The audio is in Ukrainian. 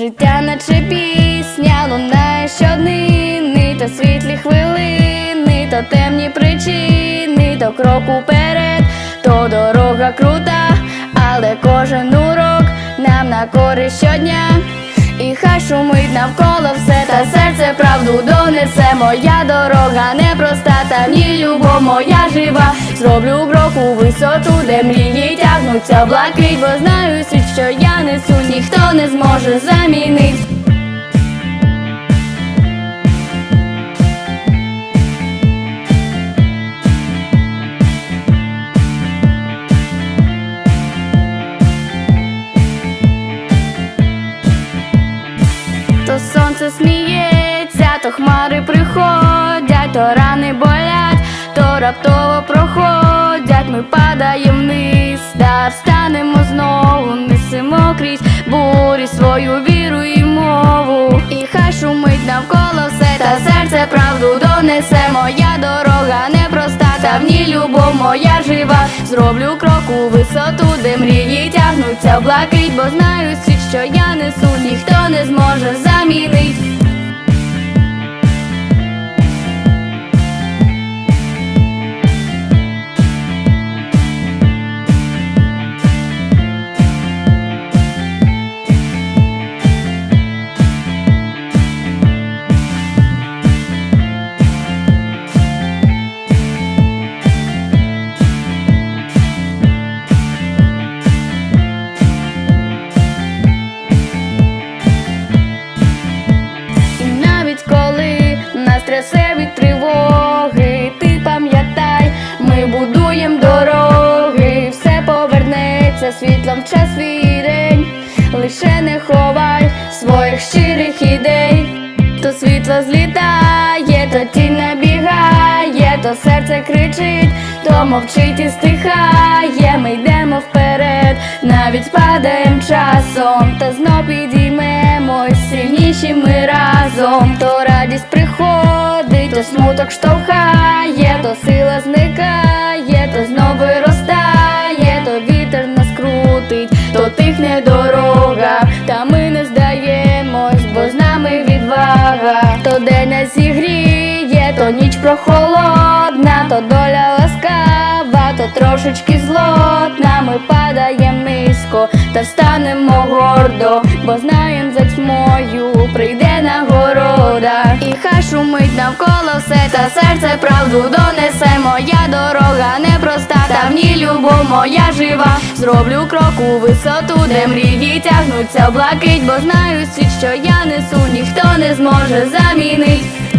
Життя наче пісня лунає щоднини, то світлі хвилини, то темні причини, то крок уперед, то дорога крута, але кожен урок нам на користь щодня. І хай шумить навколо все, та серце правду донесе. Моя дорога непроста, та в ній любов моя жива. Зроблю крок у висоту, де мрії тягнуться блакить, бо знаю світ, що я несу, ніхто не зможе замінить. То сонце сміється, то хмари приходять, то рани болять, то раптово проходять, ми падаємо вниз, та встанемо знову, свою віру і мову. І хай шумить навколо все, та серце правду донесе. Моя дорога непроста, та в ній любов моя жива. Зроблю крок у висоту, де мрії тягнуться блакить, бо знаю світ, що я несу, ніхто не зможе повернеться світлом в час свій день, лише не ховай своїх щирих ідей, то світло злітає, то тінь набігає, то серце кричить, то мовчить і стихає, ми йдемо вперед, навіть падаєм часом, та знов підіймемось, сильніші ми разом, то радість приходить, то смуток штовхає, то сила зникає, то знов то ніч прохолодна, то доля ласкава, то трошечки злотна, ми падаєм низько, та встанемо гордо, бо знаєм за тьмою прийде нагорода. І хай шумить навколо все, та серце правду донесе. Моя дорога непроста, та в ній любов моя жива. Зроблю крок у висоту, де мрії тягнуться блакить, бо знаю світ, що я несу, ніхто не зможе замінити.